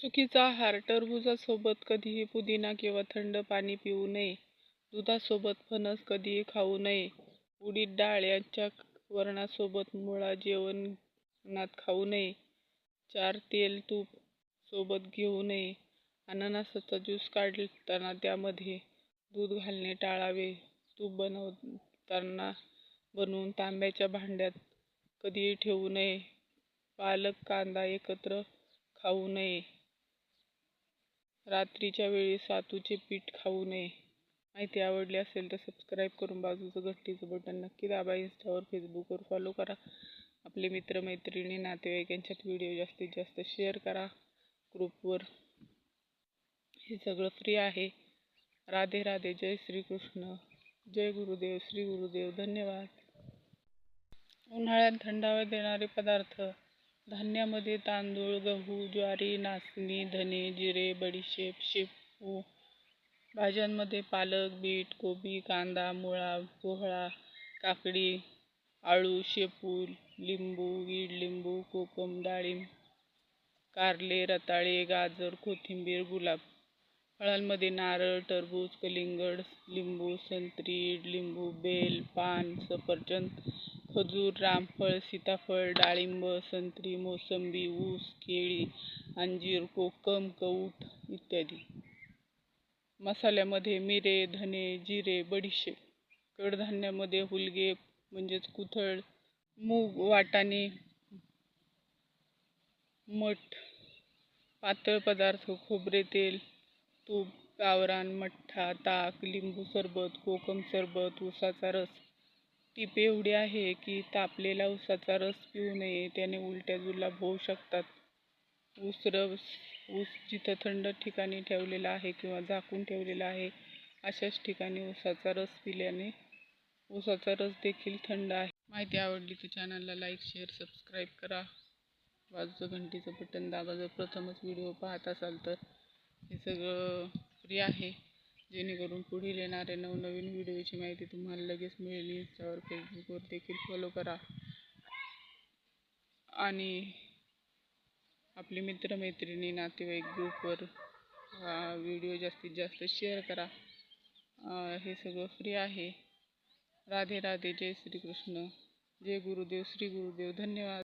चुकीचा आहार टरबूजासोबत कधीही पुदिना किंवा थंड पाणी पिऊ नये. दुधासोबत फणस कधीही खाऊ नये. उडीद डाळ यांच्या वरणासोबत मुळा जेवणात खाऊ नये. चार तेल तूप सोबत घेऊ नये. अननसाचा ज्यूस काढताना त्यामध्ये दूध घालणे टाळावे. तूप बनवताना बनवून तांब्याच्या भांड्यात कधीही ठेवू नये. पालक कांदा एकत्र खाऊ नये. रात्रीच्या वेळी सातूचे पीठ खाऊ नये. माहिती आवडली असेल तर सबस्क्राईब करून बाजूचं घंटीचं बटन नक्की दाबा. इंस्टावर फेसबुकवर फॉलो करा. आपले मित्रमैत्रिणी नातेवाईक यांच्यात व्हिडिओ जास्तीत जास्त शेअर करा. ग्रुपवर हे सगळं फ्री आहे. राधे राधे जय श्रीकृष्ण. जय गुरुदेव श्री गुरुदेव धन्यवाद. उन्हाळ्यात थंडावा देणारे पदार्थ धान्यामध्ये तांदूळ गहू ज्वारी नाचणी धने जिरे बडीशेप शेपू भाज्यांमध्ये पालक बीट कोबी कांदा मुळा पोहळा काकडी आळू शेपू लिंबू ईडलिंबू कोकम डाळिंब कारले रताळे गाजर कोथिंबीर गुलाब. फळांमध्ये नारळ टरबूज कलिंगड लिंबू संत्री ईडलिंबू बेल पान सफरचंद खजूर रामफळ सीताफळ डाळिंब संत्री मोसंबी ऊस केळी अंजीर कोकम कौट इत्यादी. मसाल्यामध्ये मिरे धने जिरे बडीशेप. कडधान्यामध्ये हुलगे म्हणजेच कुथळ मूग वाटाणे मठ पातळ पदार्थ खोबरे तेल तूप गावरान मठ्ठा ताक लिंबू सरबत कोकम सरबत ऊसाचा रस टीप एवढी आहे की तापलेला ऊसाचा रस पिऊ नये त्याने उलट्या जुलाब होऊ शकतात. ऊस रस ऊस जिथं थंड ठिकाणी ठेवलेला आहे किंवा झाकून ठेवलेला आहे अशाच ठिकाणी ऊसाचा रस पिल्याने ऊसाचा रस देखील थंड आहे. माहिती आवडली तर चॅनलला लाईक शेअर सबस्क्राईब करा. बाजूचं घंटीचं बटन दाबा जर प्रथमच व्हिडिओ पाहत असाल तर हे सगळं फ्री आहे. जेणेकरून पुढील येणाऱ्या नवनवीन व्हिडिओची माहिती तुम्हाला लगेच मिळेल. इंस्टावर फेसबुकवर देखील फॉलो करा. आणि आपले मित्रमैत्रिणी नातेवाईक ग्रुपवर हा व्हिडिओ जास्तीत जास्त शेअर करा. हे सगळं फ्री आहे. राधे राधे जय श्रीकृष्ण. जय गुरुदेव श्री गुरुदेव. धन्यवाद.